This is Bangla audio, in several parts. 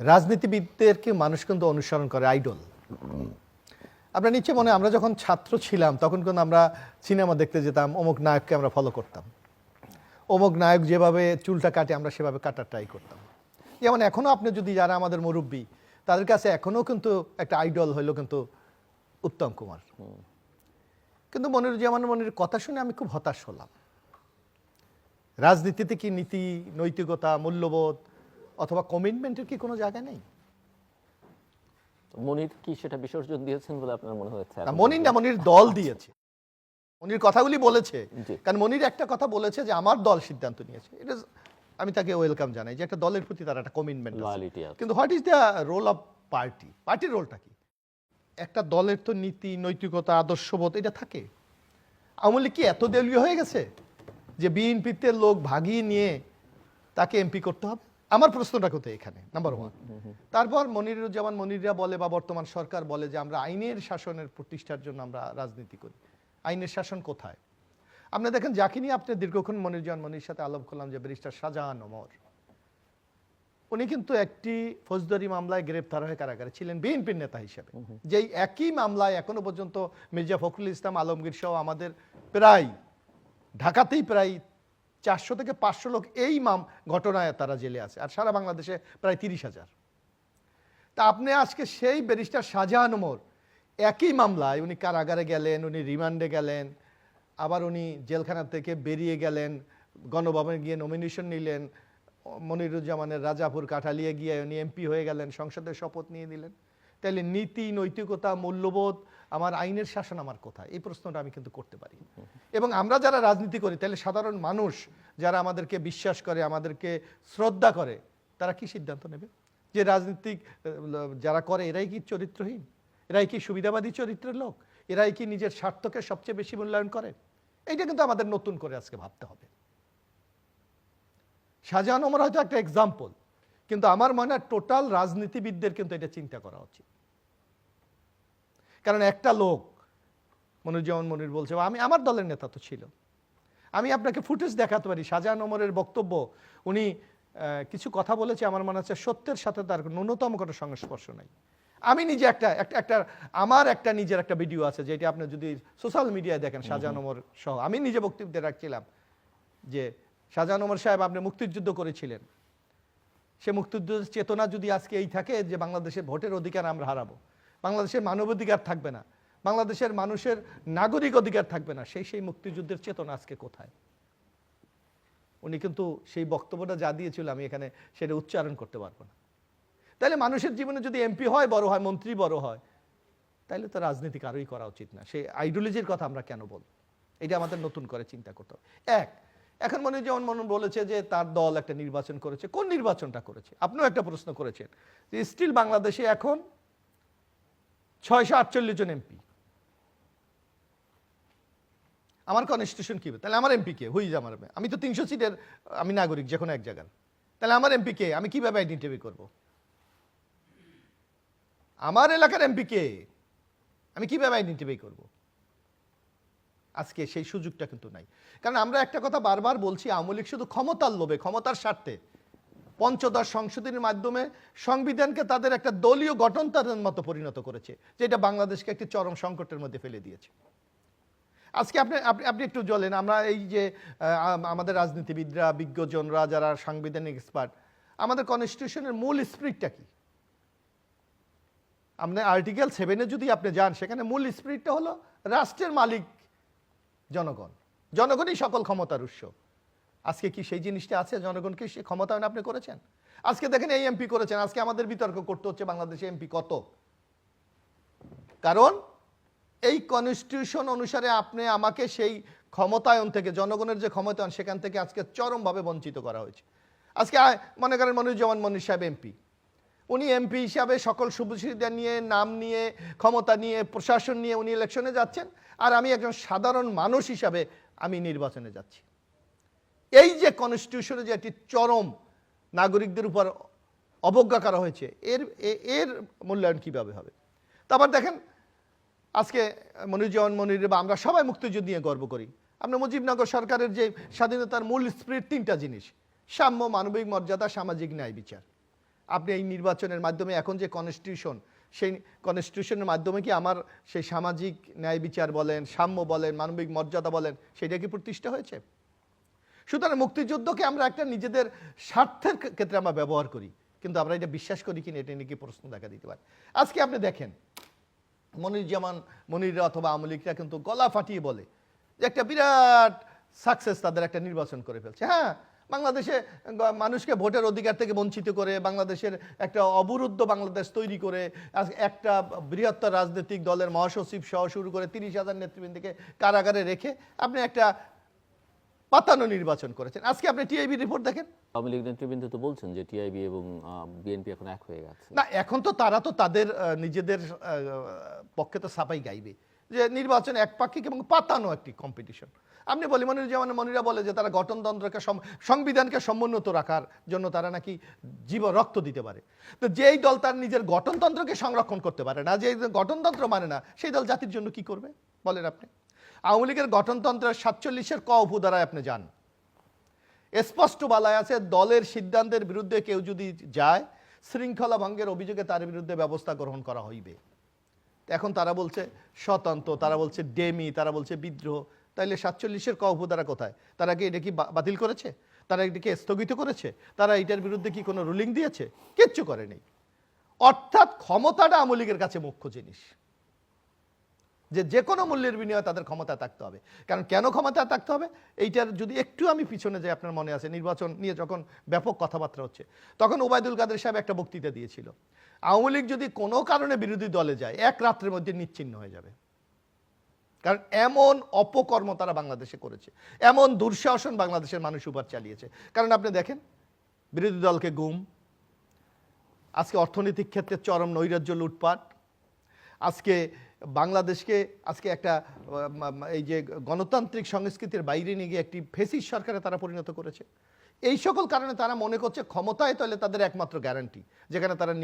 রাজনীতিবিদদেরকে মানুষ কিন্তু অনুসরণ করে আইডল আপনার নিচে মনে আমরা যখন ছাত্র ছিলাম, তখন কিন্তু আমরা সিনেমা দেখতে যেতাম, অমুক নায়ককে আমরা ফলো করতাম। অমুক নায়ক যেভাবে চুলটা কাটে, আমরা সেভাবে কাটার ট্রাই করতাম। যেমন এখনও আপনি যদি যারা আমাদের মুরব্বী, তাদের কাছে এখনও কিন্তু একটা আইডল হইল কিন্তু উত্তম কুমার। কিন্তু মনিরুজ্জামান মনির কথা শুনে আমি খুব হতাশ হলাম। রাজনীতিতে কি নীতি, নৈতিকতা, মূল্যবোধ অথবা কমিটমেন্টের কি কোনো জায়গা নেই? মনির কি সেটা বিসর্জন দিয়েছেন বলে আপনার মনে হচ্ছে মনির না মনির দল দিয়েছে। মনির কথাগুলি বলেছে। কারণ মনির একটা কথা বলেছে যে আমার দল সিদ্ধান্ত নিয়েছে। এটা আমি তাকে ওয়েলকাম জানাই যে একটা দলের প্রতি তার একটা কমিটমেন্ট লয়ালিটি কিন্তু what is the role of party পার্টির রোলটা কি? একটা দলের তো নীতি নৈতিকতা আদর্শবোধ এটা থাকে। আওয়ামী লীগ কি এত দলীয় হয়ে গেছে যে বিএনপিতে লোক ভাগিয়ে নিয়ে তাকে এমপি করতে হবে? আমার প্রশ্নটা কোথায় এখানে? নাম্বার ওয়ান তারপর মনিরুজ্জামান মনিররা বলে বা বর্তমান সরকার বলে যে আমরা আইনের শাসনের প্রতিষ্ঠার জন্য আমরা রাজনীতি করি। আইনের শাসন কোথায়? আপনি দেখেন যাকে নিয়ে আপনি দীর্ঘক্ষণ মনিরুজ্জামান মনির সাথে আলাপ করলাম যে ব্যারিস্টার শাহজাহান ওমর উনি কিন্তু একটি ফৌজদারি মামলায় গ্রেপ্তার হয়ে কারাগারে ছিলেন বিএনপির নেতা হিসেবে। যেই একই মামলায় এখনও পর্যন্ত মির্জা ফখরুল ইসলাম আলমগীর সহ আমাদের প্রায় ঢাকাতেই প্রায় চারশো থেকে পাঁচশো লোক এই মাম ঘটনায় তারা জেলে আছে, আর সারা বাংলাদেশে প্রায় তিরিশ হাজার। তা আপনি আজকে সেই ব্যারিস্টার শাহজাহান ওমর, একই মামলায় উনি কারাগারে গেলেন, উনি রিমান্ডে গেলেন, আবার উনি জেলখানা থেকে বেরিয়ে গেলেন, গণভবনে গিয়ে নমিনেশন নিলেন, মনিরুজ্জামানের রাজাপুর কাঠালিয়ে গিয়ে উনি এমপি হয়ে গেলেন সংসদে শপথ নিয়ে দিলেন তাহলে নীতি, নৈতিকতা, মূল্যবোধ আমার আইনের শাসন আমার কোথায়? এই প্রশ্নটা আমি কিন্তু করতে পারি। এবং আমরা যারা রাজনীতি করি, তাহলে সাধারণ মানুষ যারা আমাদেরকে বিশ্বাস করে, আমাদেরকে শ্রদ্ধা করে, তারা কি সিদ্ধান্ত নেবে? যে রাজনীতিক, যারা করে, এরাই কি চরিত্রহীন? এরাই কি সুবিধাবাদী চরিত্রের লোক? এরাই কি নিজের স্বার্থকে সবচেয়ে বেশি মূল্যায়ন করে? এইটা কিন্তু আমাদের নতুন করে আজকে ভাবতে হবে। শাহজাহান ওমর হয়তো একটা এক্সাম্পল কিন্তু আমার মনে হয় টোটাল রাজনীতিবিদদের কিন্তু এটা চিন্তা করা উচিত। কারণ একটা লোক মনিরুজ্জামান মনির বলছে আমি আমার দলের নেতা তো ছিল। আমি আপনাকে ফুটেজ দেখাতে পারি। শাহজাহান ওমরের বক্তব্য উনি কিছু কথা বলেছে আমার মনে হচ্ছে সত্যের সাথে তার ন্যূনতম কোনো সংস্পর্শ নাই। আমি নিজে একটা একটা একটা আমার একটা নিজের একটা ভিডিও আছে যেটা আপনি যদি সোশ্যাল মিডিয়ায় দেখেন শাহজাহান ওমর সহ আমি নিজে বক্তব্যে রাখছিলাম যে শাহজাহান ওমর সাহেব আপনি মুক্তিযুদ্ধ করেছিলেন। সে মুক্তিযুদ্ধের চেতনা যদি আজকে এই থাকে যে বাংলাদেশের ভোটের অধিকার আমরা হারাবো। বাংলাদেশের মানবাধিকার থাকবে না, বাংলাদেশের মানুষের নাগরিক অধিকার থাকবে না, সেই সেই মুক্তিযুদ্ধের চেতনা আজকে কোথায়? উনি কিন্তু সেই বক্তব্যটা যা দিয়েছিল আমি এখানে সেটা উচ্চারণ করতে পারব না। তাহলে মানুষের জীবনে যদি এমপি হয়, বড় হয়, মন্ত্রী বড় হয়, তাহলে তো রাজনীতি কারোই করা উচিত না। সেই আইডিওলজির কথা আমরা কেন বলব? এটা আমাদের নতুন করে চিন্তা করতে হবে। এক, এখন মনে যেমন মনে বলেছে যে তার দল একটা নির্বাচন করেছে। কোন নির্বাচনটা করেছে? আপনিও একটা প্রশ্ন করেছেন যে স্টিল বাংলাদেশে এখন ছয়শো আটচল্লিশ জন এমপি। আমার কনস্টিটিউশন কি? তাহলে আমার এমপি কে? হুইজ আমার আমি তো তিনশো সিটের, আমি নাগরিক যে কোনো এক জায়গার। তাহলে আমার এমপি কে? আমি কীভাবে আইডেন্টিফাই করব? আমার এলাকার এমপি কে? আমি কীভাবে আইডেন্টিফাই করব? আজকে সেই সুযোগটা কিন্তু নাই। কারণ আমরা একটা কথা বারবার বলছি, আওয়ামী লীগ শুধু ক্ষমতার লোভে, ক্ষমতার স্বার্থে পঞ্চদশ সংশোধনের মাধ্যমে সংবিধানকে তাদের একটা দলীয় গঠনতন্ত্রের মতো পরিণত করেছে যেটা বাংলাদেশকে একটি চরম সংকটের মধ্যে ফেলে দিয়েছে। আজকে আপনি আপনি একটু জ্বলেন, আমরা এই যে আমাদের রাজনীতিবিদরা, বিজ্ঞজনরা, যারা সাংবিধানিক এক্সপার্ট আমাদের কনস্টিটিউশনের মূল স্পিরিটটা কি? আপনি আর্টিকেল সেভেনে যদি আপনি যান, সেখানে মূল স্পিরিটটা হলো রাষ্ট্রের মালিক জনগণ। জনগণই সকল ক্ষমতার উৎস। আজকে কি সেই জিনিসটা আছে? জনগণকে সে ক্ষমতায়ন আপনি করেছেন? আজকে দেখেন এই এমপি করেছেন, আজকে আমাদের বিতর্ক করতে হচ্ছে বাংলাদেশে এমপি কত? কারণ এই কনস্টিটিউশন অনুসারে আপনি আমাকে সেই ক্ষমতায়ন থেকে, জনগণের যে ক্ষমতায়ন, সেখান থেকে আজকে চরমভাবে বঞ্চিত করা হয়েছে। আজকে মনে করেন মনিরুজ্জামান মনির সাহেব এমপি। উনি এমপি হিসাবে সকল সুবিধা নিয়ে, নাম নিয়ে, ক্ষমতা নিয়ে, প্রশাসন নিয়ে উনি ইলেকশনে যাচ্ছেন। আর আমি একজন সাধারণ মানুষ হিসাবে আমি নির্বাচনে যাচ্ছি। এই যে কনস্টিটিউশনে যে একটি চরম নাগরিকদের উপর অবজ্ঞা করা হয়েছে, এর এর মূল্যায়ন কীভাবে হবে? তারপর দেখেন, আজকে মনিরুজ্জামান মনির বা আমরা সবাই মুক্তিযুদ্ধ নিয়ে গর্ব করি। আমরা মুজিবনগর সরকারের যে স্বাধীনতার মূল স্পিরিট, তিনটা জিনিস। সাম্য, মানবিক মর্যাদা, সামাজিক ন্যায় বিচার। আপনি এই নির্বাচনের মাধ্যমে এখন যে কনস্টিটিউশন সেই কনস্টিটিউশনের মাধ্যমে কি আমার সেই সামাজিক ন্যায় বিচার বলেন, সাম্য বলেন, মানবিক মর্যাদা বলেন, সেটা কি প্রতিষ্ঠা হয়েছে? সুতরাং মুক্তিযুদ্ধকে আমরা একটা নিজেদের স্বার্থের ক্ষেত্রে আমরা ব্যবহার করি। কিন্তু আমরা এটা বিশ্বাস করি কিনা এটা নিয়ে কি প্রশ্ন দেখা দিতে পারে? আজকে আপনি দেখেন মনির জামান মনিররা অথবা আমলিকরা কিন্তু গলা ফাটিয়ে বলে যে একটা বিরাট সাকসেস তাদের একটা নির্বাচন করে ফেলছে। হ্যাঁ বাংলাদেশে মানুষকে ভোটের অধিকার থেকে বঞ্চিত করে, বাংলাদেশের একটা অবরুদ্ধ বাংলাদেশ তৈরি করে একটা বৃহত্তর রাজনৈতিক দলের মহাসচিব সহ শুরু করে তিরিশ হাজার নেতৃবৃন্দকে কারাগারে রেখে আপনি একটা পাতানো নির্বাচন করেছেন। আজকে আপনি টিআইবি রিপোর্ট দেখেন? আওয়ামী লীগ নেতৃবৃন্দ তো বলছেন যে টিআইবি এবং বিএনপি এখন এক হয়ে গেছে। না এখন তো তারা তো তাদের নিজেদের পক্ষে তো সাপাই গাইবে। যে নির্বাচন একপাক্ষিক এবং পাতানো একটি কম্পিটিশন আপনি বলি মনির যেমন মনিরা বলে যে তারা গঠনতন্ত্রকে সংবিধানকে সমুন্নত রাখার জন্য তারা নাকি জীব রক্ত দিতে পারে। তো যেই দল তার নিজের গঠনতন্ত্রকে সংরক্ষণ করতে পারে না যে গঠনতন্ত্র মানে না সেই দল জাতির জন্য কি করবে? বলেন আপনি। আওয়ামী লীগের গঠনতন্ত্রের সাতচল্লিশের ক উপধারায় আপনি যান। স্পষ্ট বলায় আছে, দলের সিদ্ধান্তের বিরুদ্ধে কেউ যদি যায়, শৃঙ্খলা ভঙ্গের অভিযোগে তার বিরুদ্ধে ব্যবস্থা গ্রহণ করা হইবে। এখন তারা বলছে স্বতন্ত্র, তারা বলছে ডেমি, তারা বলছে বিদ্রোহ, তাইলে সাতচল্লিশের ক উপধারা কোথায়? তারা কি এটা কি বাতিল করেছে? তারা এটাকে স্থগিত করেছে? তারা এটার বিরুদ্ধে কি কোনো রুলিং দিয়েছে? কিচ্ছু করেনি। অর্থাৎ ক্ষমতাটা আওয়ামী লীগের কাছে মুখ্য জিনিস। যে যে কোনো মূল্যের বিনিময়ে তাদের ক্ষমতা থাকতে হবে। কারণ কেন ক্ষমতা থাকতে হবে? এইটার যদি একটু আমি পিছনে যাই আপনার মনে আছে, নির্বাচন নিয়ে যখন ব্যাপক কথাবার্তা হচ্ছে, তখন ওবায়দুল কাদের সাহেব একটা বক্তৃতা দিয়েছিল। আওয়ামী লীগ যদি কোনো কারণে বিরোধী দলে যায়, এক রাত্রের মধ্যে নিচ্ছিন্ন হয়ে যাবে। কারণ এমন অপকর্ম তারা বাংলাদেশে করেছে। এমন দুঃশাসন বাংলাদেশের মানুষ উপর চালিয়েছে। কারণ আপনি দেখেন, বিরোধী দলকে গুম, আজকে অর্থনৈতিক ক্ষেত্রে চরম নৈরাজ্য লুটপাট, আজকে বাংলাদেশকে আজকে একটা এই যে গণতান্ত্রিক সংস্কৃতির বাইরে নিয়ে গিয়ে একটি ফেসিস সরকারে তারা পরিণত করেছে। এই সকল কারণে তারা মনে করছে ক্ষমতায় তাহলে তাদের একমাত্র গ্যারান্টি যেখানে তারা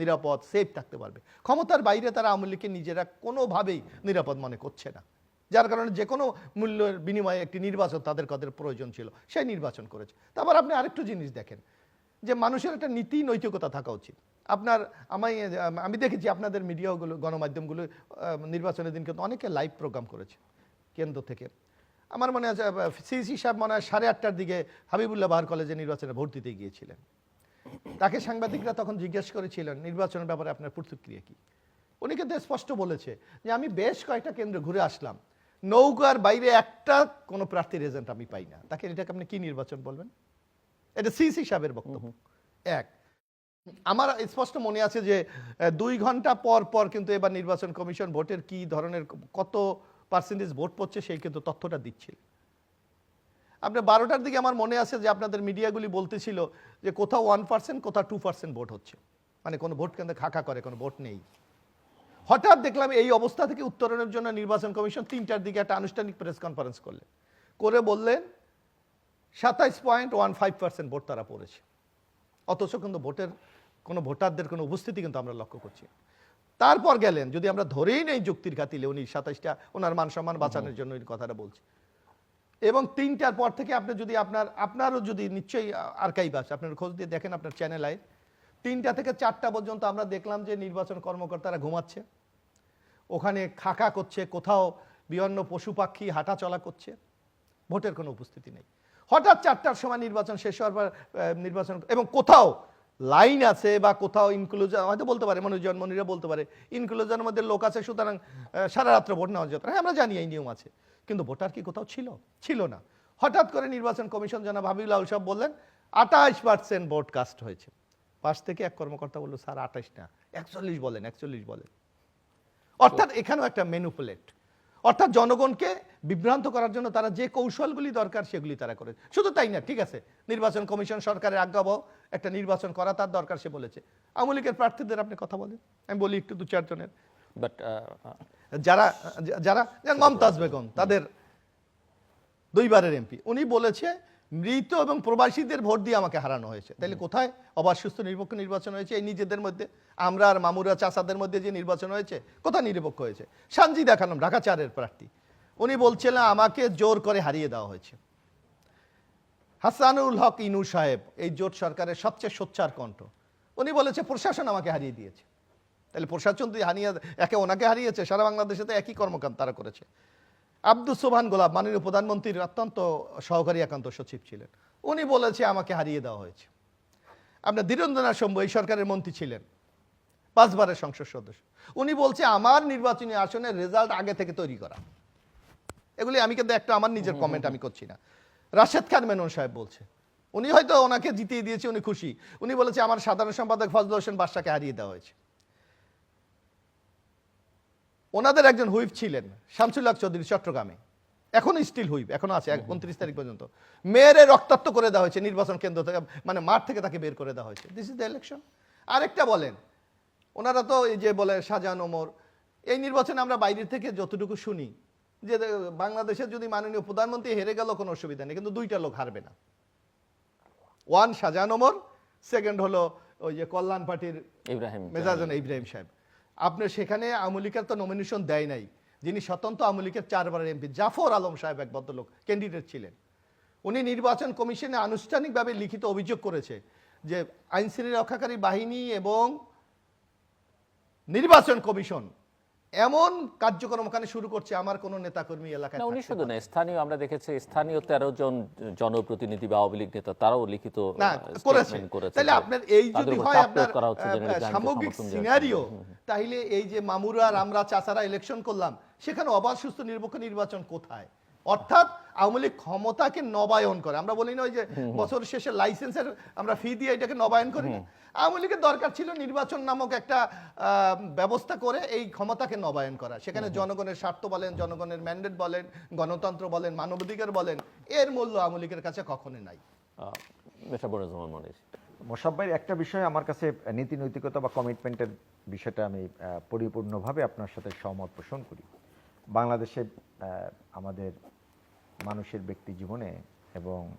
নিরাপদ সেফ থাকতে পারবে। ক্ষমতার বাইরে তারা আওয়ামী লীগকে নিজেরা কোনোভাবেই নিরাপদ মনে করছে না। যার কারণে যে কোনো মূল্যের বিনিময়ে একটি নির্বাচন তাদের কাদের প্রয়োজন ছিল, সেই নির্বাচন করেছে। তারপর আপনি আরেকটু জিনিস দেখেন, যে মানুষের একটা নীতি নৈতিকতা থাকা উচিত। আপনার আমি আমি দেখেছি আপনাদের মিডিয়াগুলো গণমাধ্যমগুলো নির্বাচনের দিন কিন্তু অনেকে লাইভ প্রোগ্রাম করেছে কেন্দ্র থেকে। আমার মনে আছে সিসি সাহেব মনে হয় সাড়ে আটটার দিকে হাবিবুল্লাহ বাহার কলেজে নির্বাচনে ভোট দিতে গিয়েছিলেন। তাকে সাংবাদিকরা তখন জিজ্ঞেস করেছিলেন নির্বাচনের ব্যাপারে আপনার প্রতিক্রিয়া কি? উনি কিন্তু স্পষ্ট বলেছে যে আমি বেশ কয়েকটা কেন্দ্র ঘুরে আসলাম। নৌকার বাইরে একটা কোনো প্রার্থীর এজেন্ট আমি পাই না। তাকে এটাকে আপনি কি নির্বাচন বলবেন? এটা সিসি সাহেবের বক্তব্য। এক। আমার স্পষ্ট মনে আছে যে দুই ঘণ্টা পর পর কিন্তু এবার নির্বাচন কমিশন ভোটের কি ধরনের কত পার্সেন্টেজ ভোট পড়ছে সেই কিন্তু তথ্যটা দিচ্ছিল আপনার বারোটার দিকে আমার মনে আছে যে, আপনাদের মিডিয়াগুলি বলতেছিল যে, কোথাও ওয়ান পার্সেন্ট কোথাও টু পার্সেন্ট ভোট হচ্ছে। মানে কোনো ভোট কেন্দ্রে খাকা করে, কোনো ভোট নেই। হঠাৎ দেখলাম এই অবস্থা থেকে উত্তরণের জন্য নির্বাচন কমিশন তিনটার দিকে একটা আনুষ্ঠানিক প্রেস কনফারেন্স করলেন। করে বললেন, সাতাইশ point one five percent vote তারা পড়েছে। অথচ কিন্তু ভোটের কোনো ভোটারদের কোনো উপস্থিতি কিন্তু আমরা লক্ষ্য করছি। তারপর গেলেন যদি আমরা ধরেই নেই যুক্তির খাতিলে উনি সাতাইশটা ওনার মান সম্মান বাঁচানোর জন্য এই কথাটা বলছে। এবং তিনটার পর থেকে আপনি যদি আপনার আপনারও যদি নিশ্চয়ই আর্কাইভ আছে আপনার খোঁজ দিয়ে দেখেন আপনার চ্যানেল আয় তিনটা থেকে চারটা পর্যন্ত আমরা দেখলাম যে নির্বাচন কর্মকর্তারা ঘুমাচ্ছে। ওখানে খাকা করছে কোথাও বিভিন্ন পশু পাখি হাঁটা চলা করছে ভোটের কোনো উপস্থিতি নেই। হঠাৎ চারটার সময় নির্বাচন শেষ হওয়ার পর নির্বাচন এবং কোথাও লাইন আছে বা কোথাও ইনক্লুজন হয়তো বলতে পারে মনোজন মনিরা বলতে পারে ইনক্লুজনের মধ্যে লোক আছে, সুতরাং সারা রাত্র ভোট নেওয়া যেত হ্যাঁ আমরা জানি এই নিয়ম আছে, কিন্তু ভোটার কি কোথাও ছিল? ছিল না। হঠাৎ করে নির্বাচন কমিশন জানা ভাবিউল্লাহ সব বললেন, আঠাশ পার্সেন্ট ভোট কাস্ট হয়েছে। পাশ থেকে এক কর্মকর্তা বলল, স্যার, আঠাশ না, একচল্লিশ বলেন একচল্লিশ বলেন। অর্থাৎ এখানেও একটা মেনুপুলেট অর্থাৎ জনগণকে বিভ্রান্ত করার জন্য তারা যে কৌশলগুলি দরকার সেগুলি তারা করে। শুধু তাই না ঠিক আছে নির্বাচন কমিশন সরকারের আজ্ঞাবহ একটা নির্বাচন করা তার দরকার সে বলেছে। আওয়ামী লীগের প্রার্থীদের আপনি কথা বলেন আমি বলি একটু দু চারজনের। বাট যারা যারা যেমন মমতাজ বেগম তাদের দুইবারের এমপি উনি বলেছে মৃত এবং প্রবাসীদের ভোট দিয়ে আমাকে হারানো হয়েছে। তাহলে কোথায় অবাধ সুস্থ নিরপেক্ষ নির্বাচন হয়েছে? এই নিজেদের মধ্যে আমরা আর মামুরা চাষাদের মধ্যে যে নির্বাচন হয়েছে কোথায় নিরপেক্ষ হয়েছে? সানজি দেখালাম ঢাকা চারের প্রার্থী। উনি বলছিলেন আমাকে জোর করে হারিয়ে দেওয়া হয়েছে। হাসানুল হক ইনু সাহেব এই জোট সরকারের সবচেয়ে সোচ্চার কণ্ঠ। উনি বলেছে প্রশাসন আমাকে হারিয়ে দিয়েছে। তাহলে প্রশাসন তুই হারিয়ে একে ওনাকে হারিয়েছে সারা বাংলাদেশে তো একই কর্মকাণ্ড তারা করেছে। আব্দুল সোবহান গোলাপ মাননীয় প্রধানমন্ত্রীর অত্যন্ত সহকারী একান্ত সচিব ছিলেন। উনি বলেছে আমাকে হারিয়ে দেওয়া হয়েছে। আপনার ধীরেন্দ্রনাথ শম্ভু এই সরকারের মন্ত্রী ছিলেন পাঁচবারের সংসদ সদস্য। উনি বলছে আমার নির্বাচনী আসনের রেজাল্ট আগে থেকে তৈরি করা। এগুলি আমি কিন্তু একটা আমার নিজের কমেন্ট আমি করছি না। রাশেদ খান মেনন সাহেব বলছে উনি হয়তো ওনাকে জিতিয়ে দিয়েছে উনি খুশি। উনি বলেছে আমার সাধারণ সম্পাদক ফজল হোসেন বাদশাকে হারিয়ে দেওয়া হয়েছে। ওনাদের একজন হুইপ ছিলেন শামসুল্লাহ চৌধুরী চট্টগ্রামে। এখনও স্টিল হুইপ এখনও আছে উনত্রিশ তারিখ পর্যন্ত। মেয়েরে রক্তাক্ত করে দেওয়া হয়েছে নির্বাচন কেন্দ্র থেকে মানে মাঠ থেকে তাকে বের করে দেওয়া হয়েছে। দিস ইজ দ্য ইলেকশন আরেকটা বলেন ওনারা তো এই যে বলে শাহজাহান ওমর এই নির্বাচনে আমরা বাইরের থেকে যতটুকু শুনি যে বাংলাদেশের যদি মাননীয় প্রধানমন্ত্রী হেরে গেল কোনো অসুবিধা নেই কিন্তু দুইটা লোক হারবে না। ওয়ান শাহজাহান ওমর সেকেন্ড হলো ওই যে কল্যাণ পার্টির ইব্রাহিম মেজাজন ইব্রাহিম সাহেব। আপনি সেখানে আমলিকের তো নমিনেশন দেয় নাই। যিনি স্বতন্ত্র আমলিকের চারবার এমপি জাফর আলম সাহেব এক ভদ্রলোক ক্যান্ডিডেট ছিলেন। উনি নির্বাচন কমিশনে আনুষ্ঠানিকভাবে লিখিত অভিযোগ করেছে যে আইনশৃঙ্খলা রক্ষাকারী বাহিনী এবং নির্বাচন কমিশন এমন কার্যক্রম ওখানে শুরু করছে আমার কোনো নেতাকর্মী এলাকায় উনি শুধু না। স্থানীয় আমরা দেখেছি স্থানীয় তেরো জন জনপ্রতিনিধি বা আওয়ামী লীগ নেতা তারাও লিখিত তাহলে আপনার এই যদি হয় আপনার সামগ্রিক। সিনারিও তাইলে এই যে মামুরা রামরা আমরা চাচারা ইলেকশন করলাম সেখানে অবাধ সুস্থ নিরপেক্ষ নির্বাচন কোথায়? অর্থাৎ আওয়ামী লীগ ক্ষমতাকে নবায়ন করে। আমরা বলি না ওই যে বছর শেষে লাইসেন্সের আমরা ফি দিয়ে এটাকে নবায়ন করি না। আওয়ামী লীগের দরকার ছিল নির্বাচন নামক একটা ব্যবস্থা করে এই ক্ষমতাকে নবায়ন করা। সেখানে জনগণের স্বার্থ বলেন জনগণের ম্যান্ডেট বলেন গণতন্ত্র বলেন মানবাধিকার বলেন এর মূল্য আওয়ামী লীগের কাছে কখনোই নাই। মনির। মোসাব্বাইর একটা বিষয় আমার কাছে নীতি নৈতিকতা বা কমিটমেন্টের বিষয়টা আমি পরিপূর্ণভাবে আপনার সাথে সহমত পোষণ করি। বাংলাদেশে আমাদের মানুষের ব্যক্তি জীবনে এবং